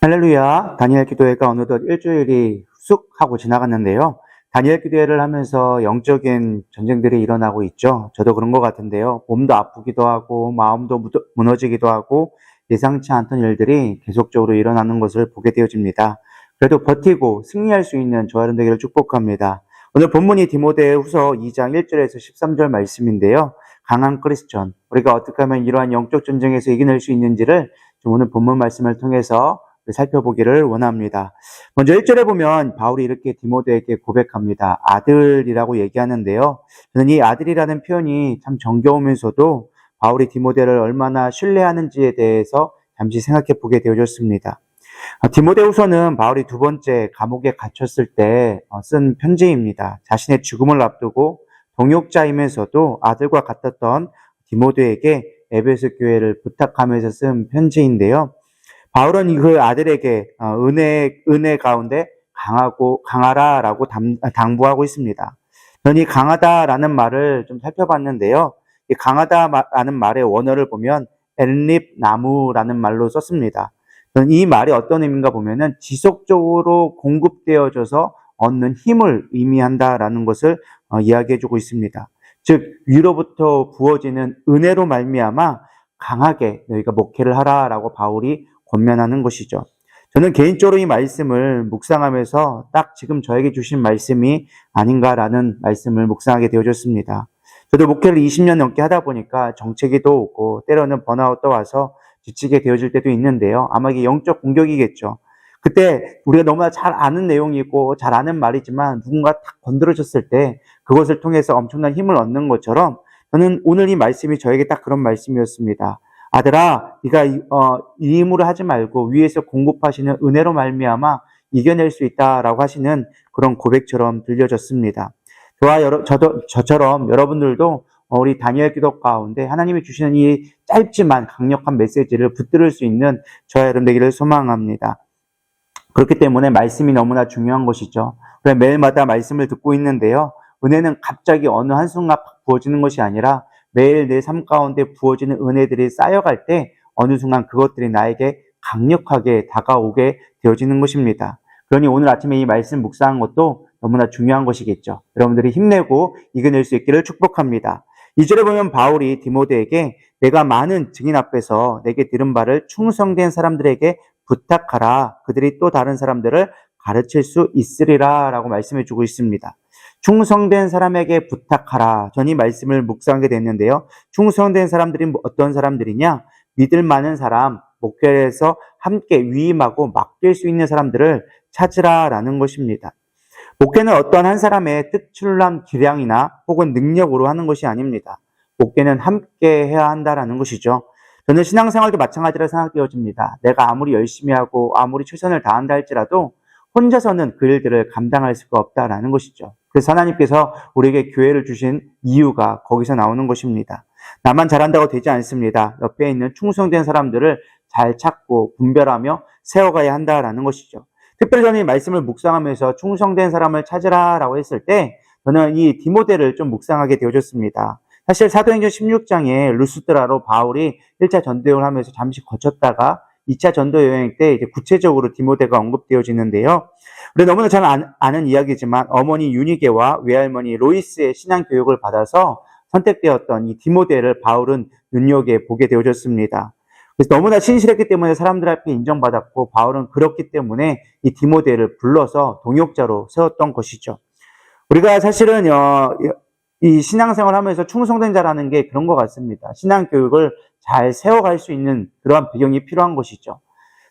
할렐루야. 다니엘 기도회가 어느덧 일주일이 쑥 하고 지나갔는데요. 다니엘 기도회를 하면서 영적인 전쟁들이 일어나고 있죠. 저도 그런 것 같은데요. 몸도 아프기도 하고, 마음도 무너지기도 하고, 예상치 않던 일들이 계속적으로 일어나는 것을 보게 되어집니다. 그래도 버티고 승리할 수 있는 저와 여러분 되기를 축복합니다. 오늘 본문이 디모데 후서 2장 1절에서 13절 말씀인데요. 강한 크리스천, 우리가 어떻게 하면 이러한 영적 전쟁에서 이겨낼 수 있는지를 좀 오늘 본문 말씀을 통해서 살펴보기를 원합니다. 먼저 1절에 보면 바울이 이렇게 디모데에게 고백합니다. 아들이라고 얘기하는데요. 저는 이 아들이라는 표현이 참 정겨우면서도 바울이 디모데를 얼마나 신뢰하는지에 대해서 잠시 생각해 보게 되어졌습니다. 아, 디모데후서는 바울이 두 번째 감옥에 갇혔을 때 어, 쓴 편지입니다. 자신의 죽음을 앞두고 동역자이면서도 아들과 같았던 디모데에게 에베소 교회를 부탁하면서 쓴 편지인데요. 바울은 그 아들에게 어, 은혜 은혜 가운데 강하고 강하라라고 담- 당부하고 있습니다. 저는 이 강하다라는 말을 좀 살펴봤는데요. 이 강하다라는 말의 원어를 보면 엔립 나무라는 말로 썼습니다. 저는 이 말이 어떤 의미인가 보면은 지속적으로 공급되어져서 얻는 힘을 의미한다라는 것을 어, 이야기해주고 있습니다. 즉 위로부터 부어지는 은혜로 말미암아 강하게 너희가 목회를 하라라고 바울이 권면하는 것이죠. 저는 개인적으로 이 말씀을 묵상하면서 딱 지금 저에게 주신 말씀이 아닌가라는 말씀을 묵상하게 되어졌습니다. 저도 목회를 20년 넘게 하다 보니까 정체기도 오고 때로는 번아웃도 와서 지치게 되어질 때도 있는데요. 아마 이게 영적 공격이겠죠. 그때 우리가 너무나 잘 아는 내용이고 잘 아는 말이지만 누군가 탁 건드려졌을 때 그것을 통해서 엄청난 힘을 얻는 것처럼 저는 오늘 이 말씀이 저에게 딱 그런 말씀이었습니다. 아들아, 네가 이, 어, 이 힘으로 하지 말고 위에서 공급하시는 은혜로 말미암아 이겨낼 수 있다라고 하시는 그런 고백처럼 들려졌습니다. 저와 여러, 저도 저처럼 여러분들도 어, 우리 다니엘 기도 가운데 하나님이 주시는 이 짧지만 강력한 메시지를 붙들을 수 있는 저와 여러분 되기를 소망합니다. 그렇기 때문에 말씀이 너무나 중요한 것이죠. 매일마다 말씀을 듣고 있는데요. 은혜는 갑자기 어느 한순간 팍 부어지는 것이 아니라 매일 내 삶 가운데 부어지는 은혜들이 쌓여갈 때 어느 순간 그것들이 나에게 강력하게 다가오게 되어지는 것입니다. 그러니 오늘 아침에 이 말씀 묵상한 것도 너무나 중요한 것이겠죠. 여러분들이 힘내고 이겨낼 수 있기를 축복합니다. 이절에 보면 바울이 디모데에게 내가 많은 증인 앞에서 내게 들은 바를 충성된 사람들에게 부탁하라. 그들이 또 다른 사람들을 가르칠 수 있으리라. 라고 말씀해 주고 있습니다. 충성된 사람에게 부탁하라. 전 이 말씀을 묵상하게 됐는데요. 충성된 사람들이 어떤 사람들이냐? 믿을 만한 사람, 목회에서 함께 위임하고 맡길 수 있는 사람들을 찾으라라는 것입니다. 목회는 어떤 한 사람의 특출난 기량이나 혹은 능력으로 하는 것이 아닙니다. 목회는 함께 해야 한다라는 것이죠. 저는 신앙생활도 마찬가지라 생각되어집니다. 내가 아무리 열심히 하고 아무리 최선을 다한다 할지라도 혼자서는 그 일들을 감당할 수가 없다라는 것이죠. 그래서 하나님께서 우리에게 교회를 주신 이유가 거기서 나오는 것입니다. 나만 잘한다고 되지 않습니다. 옆에 있는 충성된 사람들을 잘 찾고 분별하며 세워가야 한다라는 것이죠. 특별히 저는 이 말씀을 묵상하면서 충성된 사람을 찾으라라고 했을 때 저는 이 디모데를 좀 묵상하게 되어졌습니다. 사실 사도행전 16장에 루스드라로 바울이 1차 전도 여행을 하면서 잠시 거쳤다가 2차 전도 여행 때 이제 구체적으로 디모데가 언급되어지는데요. 우리 너무나 잘 아- 아는 이야기지만 어머니 유니게와 외할머니 로이스의 신앙 교육을 받아서 선택되었던 이 디모데를 바울은 눈여겨 보게 되어졌습니다. 그래서 너무나 신실했기 때문에 사람들 앞에 인정받았고 바울은 그렇기 때문에 이 디모데를 불러서 동역자로 세웠던 것이죠. 우리가 사실은 어, 이 신앙생활 하면서 충성된 자라는 게 그런 것 같습니다. 신앙 교육을 잘 세워갈 수 있는 그러한 배경이 필요한 것이죠.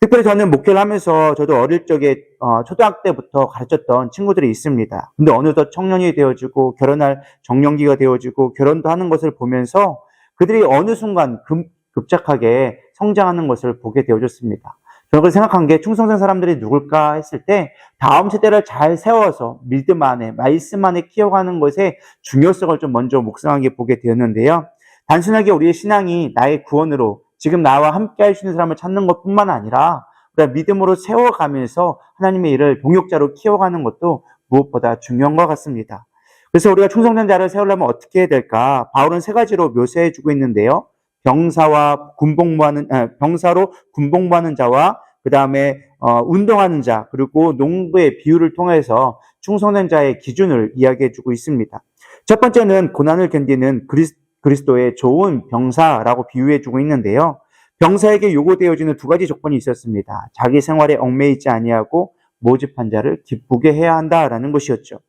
특별히 저는 목회를 하면서 저도 어릴 적에 어, 초등학교 때부터 가르쳤던 친구들이 있습니다. 근데 어느덧 청년이 되어지고 결혼할 정년기가 되어지고 결혼도 하는 것을 보면서 그들이 어느 순간 급, 급작하게 성장하는 것을 보게 되어졌습니다. 저는 그걸 생각한 게 충성된 사람들이 누굴까 했을 때 다음 세대를 잘 세워서 믿음 안에 말씀 안에 키워가는 것의 중요성을 좀 먼저 묵상하게 보게 되었는데요. 단순하게 우리의 신앙이 나의 구원으로 지금 나와 함께 할 수 있는 사람을 찾는 것뿐만 아니라 우리가 믿음으로 세워가면서 하나님의 일을 동역자로 키워가는 것도 무엇보다 중요한 것 같습니다. 그래서 우리가 충성된 자를 세우려면 어떻게 해야 될까? 바울은 세 가지로 묘사해 주고 있는데요. 병사와 군복무하는 아, 병사로 군복무하는 자와 그 다음에 어, 운동하는 자 그리고 농부의 비유를 통해서 충성된 자의 기준을 이야기해주고 있습니다. 첫 번째는 고난을 견디는 그리스, 그리스도의 좋은 병사라고 비유해주고 있는데요. 병사에게 요구되어지는 두 가지 조건이 있었습니다. 자기 생활에 얽매이지 아니하고 모집한 자를 기쁘게 해야 한다라는 것이었죠.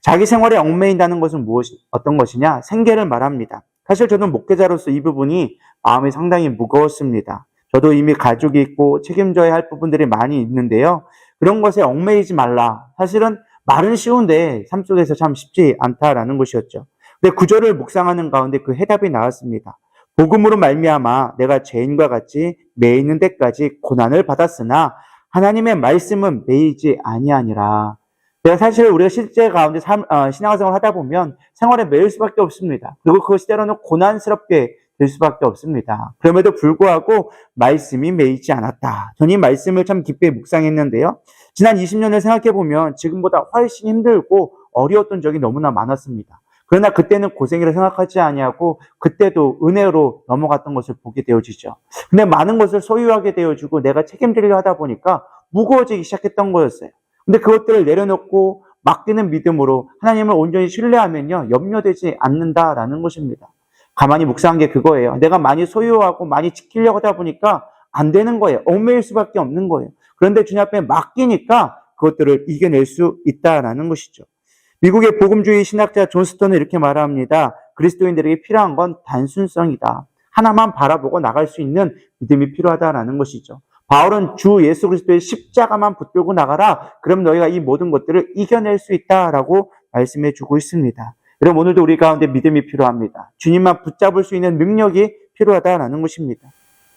자기 생활에 얽매인다는 것은 무엇, 어떤 것이냐? 생계를 말합니다. 사실 저는 목회자로서 이 부분이 마음이 상당히 무거웠습니다. 저도 이미 가족이 있고 책임져야 할 부분들이 많이 있는데요. 그런 것에 얽매이지 말라. 사실은 말은 쉬운데 삶 속에서 참 쉽지 않다라는 것이었죠. 근데 구절을 묵상하는 가운데 그 해답이 나왔습니다. 복음으로 말미암아 내가 죄인과 같이 매이는 데까지 고난을 받았으나 하나님의 말씀은 매이지 아니하니라. 내가 사실 우리가 실제 가운데 삶, 어, 신앙생활 하다 보면 생활에 매일 수밖에 없습니다. 그리고 그것이 때로는 고난스럽게 될 수밖에 없습니다. 그럼에도 불구하고 말씀이 매이지 않았다. 저는 이 말씀을 참 깊이 묵상했는데요. 지난 20년을 생각해 보면 지금보다 훨씬 힘들고 어려웠던 적이 너무나 많았습니다. 그러나 그때는 고생이라 생각하지 아니하고 그때도 은혜로 넘어갔던 것을 보게 되어지죠. 근데 많은 것을 소유하게 되어지고 내가 책임지려 하다 보니까 무거워지기 시작했던 거였어요. 근데 그것들을 내려놓고 맡기는 믿음으로 하나님을 온전히 신뢰하면요 염려되지 않는다라는 것입니다. 가만히 묵상한 게 그거예요. 내가 많이 소유하고 많이 지키려고 하다 보니까 안 되는 거예요. 얽매일 수밖에 없는 거예요. 그런데 주님 앞에 맡기니까 그것들을 이겨낼 수 있다라는 것이죠. 미국의 복음주의 신학자 존 스톤은 이렇게 말합니다. 그리스도인들에게 필요한 건 단순성이다. 하나만 바라보고 나갈 수 있는 믿음이 필요하다라는 것이죠. 바울은 주 예수 그리스도의 십자가만 붙들고 나가라. 그럼 너희가 이 모든 것들을 이겨낼 수 있다라고 말씀해 주고 있습니다. 여러분 오늘도 우리 가운데 믿음이 필요합니다. 주님만 붙잡을 수 있는 능력이 필요하다라는 것입니다.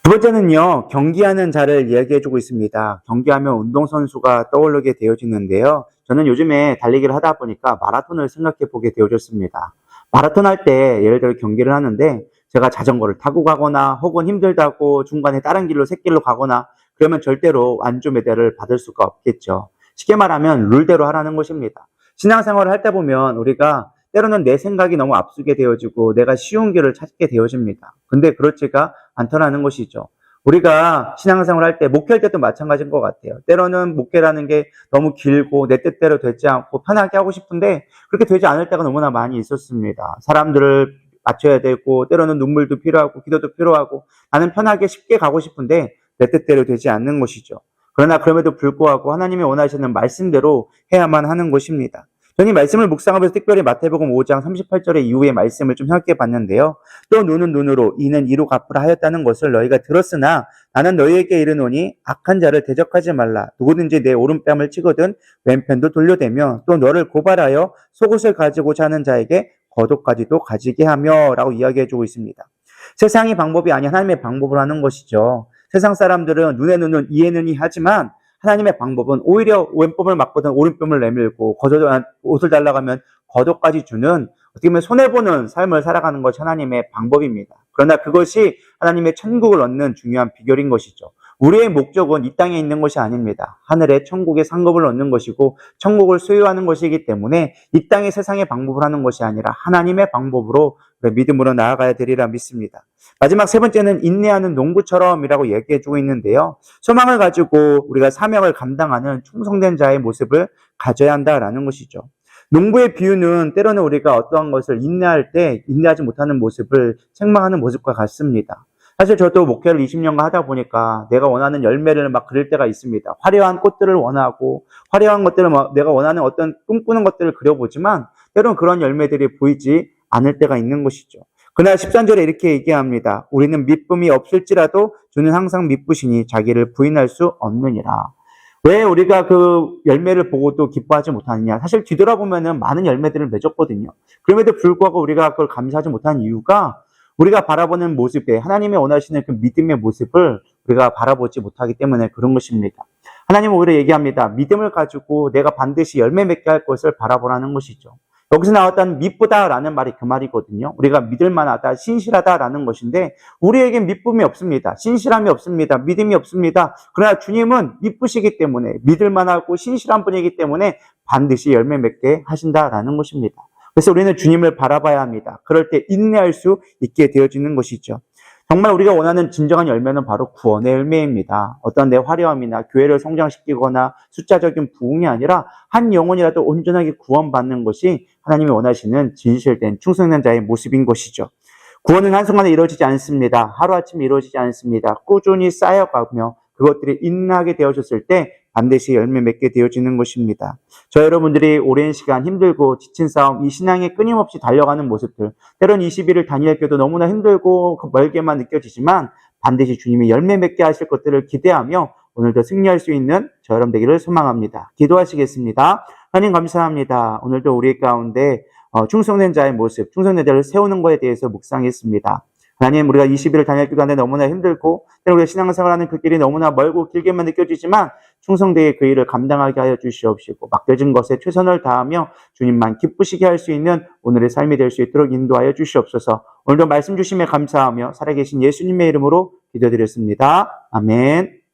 두 번째는요, 경기하는 자를 이야기해 주고 있습니다. 경기하면 운동선수가 떠오르게 되어지는데요. 저는 요즘에 달리기를 하다 보니까 마라톤을 생각해 보게 되어졌습니다. 마라톤 할 때 예를 들어 경기를 하는데 제가 자전거를 타고 가거나 혹은 힘들다고 중간에 다른 길로 샛길로 가거나 그러면 절대로 안주 메달을 받을 수가 없겠죠. 쉽게 말하면 룰대로 하라는 것입니다. 신앙생활을 할 때 보면 우리가 때로는 내 생각이 너무 앞서게 되어지고 내가 쉬운 길을 찾게 되어집니다. 근데 그렇지가 않더라는 것이죠. 우리가 신앙생활 할 때, 목회할 때도 마찬가지인 것 같아요. 때로는 목회라는 게 너무 길고 내 뜻대로 되지 않고 편하게 하고 싶은데 그렇게 되지 않을 때가 너무나 많이 있었습니다. 사람들을 맞춰야 되고 때로는 눈물도 필요하고 기도도 필요하고 나는 편하게 쉽게 가고 싶은데 내 뜻대로 되지 않는 것이죠. 그러나 그럼에도 불구하고 하나님이 원하시는 말씀대로 해야만 하는 것입니다. 저는 이 말씀을 묵상하면서 특별히 마태복음 5장 38절의 이후의 말씀을 좀 생각해 봤는데요. 또 눈은 눈으로 이는 이로 갚으라 하였다는 것을 너희가 들었으나 나는 너희에게 이르노니 악한 자를 대적하지 말라. 누구든지 내 오른뺨을 치거든 왼편도 돌려대며 또 너를 고발하여 속옷을 가지고자 하는 자에게 거독까지도 가지게 하며 라고 이야기해 주고 있습니다. 세상의 방법이 아닌 하나님의 방법을 하는 것이죠. 세상 사람들은 눈에 눈은 이해는 이 하지만 하나님의 방법은 오히려 왼몸을 맞거든 오른뺨을 내밀고 거저 옷을 달라가면 거독까지 주는 어떻게 보면 손해보는 삶을 살아가는 것이 하나님의 방법입니다. 그러나 그것이 하나님의 천국을 얻는 중요한 비결인 것이죠. 우리의 목적은 이 땅에 있는 것이 아닙니다. 하늘의 천국의 상급을 얻는 것이고 천국을 소유하는 것이기 때문에 이 땅의 세상의 방법을 하는 것이 아니라 하나님의 방법으로 믿음으로 나아가야 되리라 믿습니다. 마지막 세 번째는 인내하는 농부처럼이라고 얘기해 주고 있는데요. 소망을 가지고 우리가 사명을 감당하는 충성된 자의 모습을 가져야 한다라는 것이죠. 농부의 비유는 때로는 우리가 어떠한 것을 인내할 때 인내하지 못하는 모습을 책망하는 모습과 같습니다. 사실 저도 목회를 20년간 하다 보니까 내가 원하는 열매를 막 그릴 때가 있습니다. 화려한 꽃들을 원하고 화려한 것들을 뭐 내가 원하는 어떤 꿈꾸는 것들을 그려보지만 때로는 그런 열매들이 보이지 않을 때가 있는 것이죠. 그날 13절에 이렇게 얘기합니다. 우리는 믿음이 없을지라도 주는 항상 믿으시니 자기를 부인할 수 없느니라. 왜 우리가 그 열매를 보고도 기뻐하지 못하느냐? 사실 뒤돌아보면은 많은 열매들을 맺었거든요. 그럼에도 불구하고 우리가 그걸 감사하지 못한 이유가 우리가 바라보는 모습에 하나님의 원하시는 그 믿음의 모습을 우리가 바라보지 못하기 때문에 그런 것입니다. 하나님은 오히려 얘기합니다. 믿음을 가지고 내가 반드시 열매 맺게 할 것을 바라보라는 것이죠. 여기서 나왔던 믿보다라는 말이 그 말이거든요. 우리가 믿을 만하다, 신실하다라는 것인데 우리에겐 믿음이 없습니다. 신실함이 없습니다. 믿음이 없습니다. 그러나 주님은 믿으시기 때문에 믿을 만하고 신실한 분이기 때문에 반드시 열매 맺게 하신다라는 것입니다. 그래서 우리는 주님을 바라봐야 합니다. 그럴 때 인내할 수 있게 되어지는 것이죠. 정말 우리가 원하는 진정한 열매는 바로 구원의 열매입니다. 어떤 내 화려함이나 교회를 성장시키거나 숫자적인 부흥이 아니라 한 영혼이라도 온전하게 구원받는 것이 하나님이 원하시는 진실된 충성된 자의 모습인 것이죠. 구원은 한순간에 이루어지지 않습니다. 하루아침에 이루어지지 않습니다. 꾸준히 쌓여가며 그것들이 인하게 되어졌을 때 반드시 열매 맺게 되어지는 것입니다. 저 여러분들이 오랜 시간 힘들고 지친 싸움, 이 신앙에 끊임없이 달려가는 모습들, 때론 20일을 다니엘교도 너무나 힘들고 멀게만 느껴지지만 반드시 주님이 열매 맺게 하실 것들을 기대하며 오늘도 승리할 수 있는 저 여러분 되기를 소망합니다. 기도하시겠습니다. 하나님 감사합니다. 오늘도 우리 가운데 어, 충성된 자의 모습, 충성된 자를 세우는 것에 대해서 묵상했습니다. 하나님, 우리가 20일을 다닐 기간에 너무나 힘들고, 때로 우리가 신앙생활하는 그 길이 너무나 멀고 길게만 느껴지지만, 충성되게 그 일을 감당하게 하여 주시옵시고, 맡겨진 것에 최선을 다하며 주님만 기쁘시게 할 수 있는 오늘의 삶이 될 수 있도록 인도하여 주시옵소서. 오늘도 말씀 주심에 감사하며 살아계신 예수님의 이름으로 기도드렸습니다. 아멘.